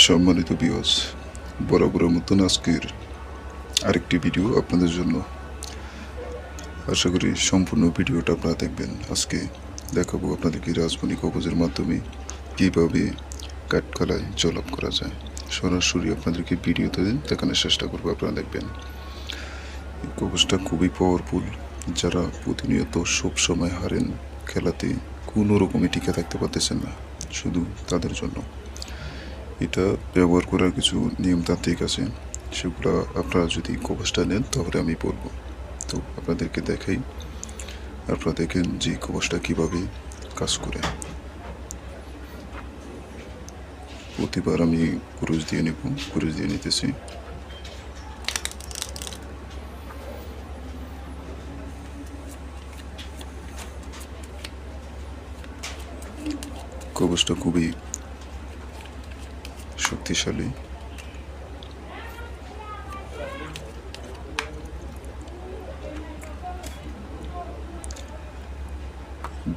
সম্মানিত বিয়স বরাবরের মতন আজকের আরেকটি ভিডিও আপনাদের জন্য। আশা করি সম্পূর্ণ ভিডিওটা আপনারা দেখবেন। আজকে দেখাবো আপনাদেরকে রাজমণি কবজের মাধ্যমে কীভাবে কাঠখোলায় জলপ করা যায়। সরাসরি আপনাদেরকে ভিডিওতে দেখানোর চেষ্টা করব, আপনারা দেখবেন। এই কবজটা খুবই পাওয়ারফুল যারা প্রতিনিয়ত সব সময় হারেন, খেলাতে কোনো রকমই টিকে থাকতে পারতেছেন না, শুধু তাদের জন্য। এটা ব্যবহার করার কিছু নিয়মতান্ত্রিক আছে। সেগুলো আপনারা যদি কবচটা নেন, তাহলে আমি বলব। তো আপনাদেরকে দেখাই। আপনারা দেখেন যে কবচটা কীভাবে কাজ করে। প্রতিবার আমি কুরুশ দিয়ে নেব কুরুশ দিয়ে নিতেছি। কবচটা খুবই শক্তিশালী।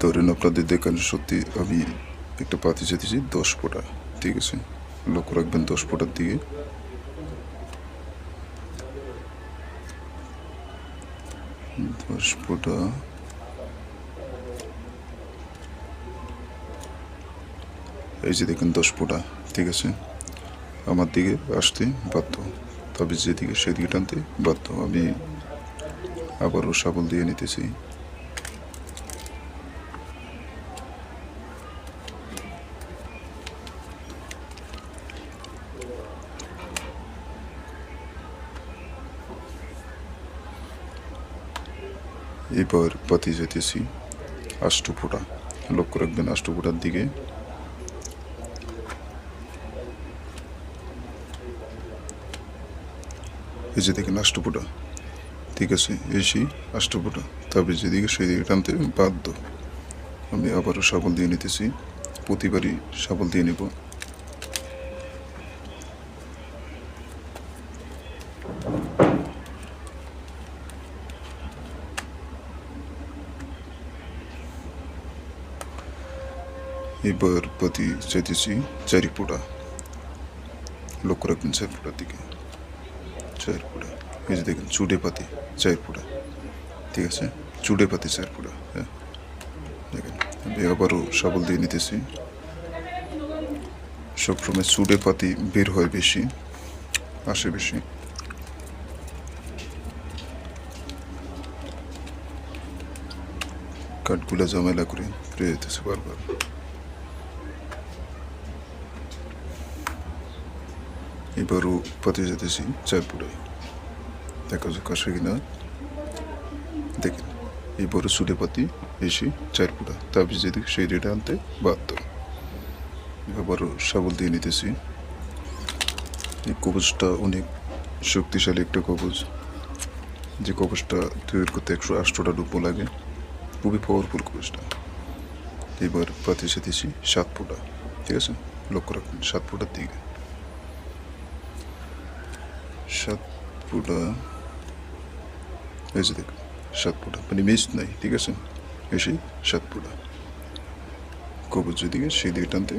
ধরেন আপনাদের দেখান সত্যি আমি একটা পাতি চেতেছি দশ ফোঁটা, ঠিক আছে? লক্ষ্য রাখবেন দশ ফোঁটার দিকে। দশ ফোঁটা। এই যে দেখেন দশ ফোঁটা, ঠিক আছে? আমার দিকে আসতে বাধ্য। তবে যেদিকে সেদিকে টানতে বাধ্য। আমি আবারও সাবল দিয়ে নিতেছি। এবার পাতি যেতেছি আষ্টফোঁটা। লক্ষ্য রাখবেন, আষ্টফোঁটার দিকে এই যে দেখেন আষ্টফোঁটা ঠিক আছে, এসি আষ্টফোঁটা তবে যেদিকে সেদিকে টানতে বাধ্য। আমি আবারও সাবল দিয়ে নিতেছি, প্রতিবারই সাবল দিয়ে নেব। এবার পাতি চাইতেছি চারি ফোঁটা লক্ষ্য রাখবেন চার দিকে। চার ফোঁটা এই যে দেখেন চুডে পাতি চার ফোঁটা ঠিক আছে? চুডে পাতি চার ফোঁটা হ্যাঁ। দেখেন, আমি আবারও শাবল দিয়ে নিতেছি। সবসময় চুডে পাতি বের হয় বেশি, আসে বেশি। কাঠগুলা ঝামেলা করে ফিরে যেতেছে বারবার। এবারও পাতে যেতেছি চারপুরায় দেখা যাক আসে কিনা। দেখেন এবারও সুলে পাতি এসে চারপুরা তারপর যেদিকে সেই রেটে আনতে বাধ্য। আবারও শাবল দিয়ে নিতেছি। এই কবচটা অনেক শক্তিশালী একটা কবচ। যে কবচটা তৈরি করতে একশো আটশোটা ডুবো লাগে। খুবই পাওয়ারফুল কবচটা। এবার পাতি যেতেছি সাত ফুটা। ঠিক আছে? লক্ষ্য রাখুন, সাত ফুটার দিকে। সাত ফুটা। এই যে দেখুন সাত ফুটা। মানে মিস নাই, ঠিক আছে? এসে সাত ফুটা। কবচ যেদিকে সেই দিকে টানতে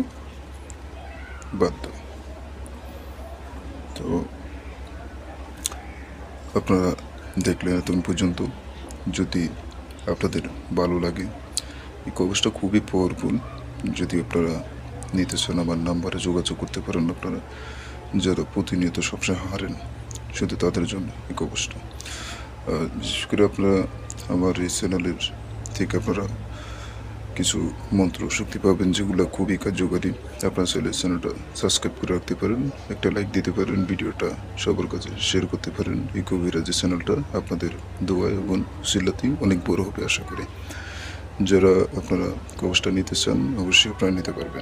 বাধ্য। তো আপনারা দেখলেন এতক্ষণ পর্যন্ত, যদি আপনাদের ভালো লাগে, এই কবচটা খুবই পাওয়ারফুল যদি আপনারা নিতে চান আমার নাম্বারে যোগাযোগ করতে পারেন আপনারা, যারা প্রতিনিয়ত সবসময় হারেন। শুধু তাদের জন্য এই কবচটা বিশেষ করে আপনারা আমার এই চ্যানেলের থেকে আপনারা কিছু মন্ত্র শক্তি পাবেন যেগুলো খুবই কার্যকারী। আপনার চাইলে চ্যানেলটা সাবস্ক্রাইব করে রাখতে পারেন, একটা লাইক দিতে পারেন, ভিডিওটা সবার কাছে শেয়ার করতে পারেন। এই কবিরাজের চ্যানেলটা আপনাদের দোয়া এবং সিল্লাতেই অনেক বড় হবে, আশা করি। যারা আপনারা কবচটা নিতে চান, অবশ্যই আপনারা নিতে পারবেন।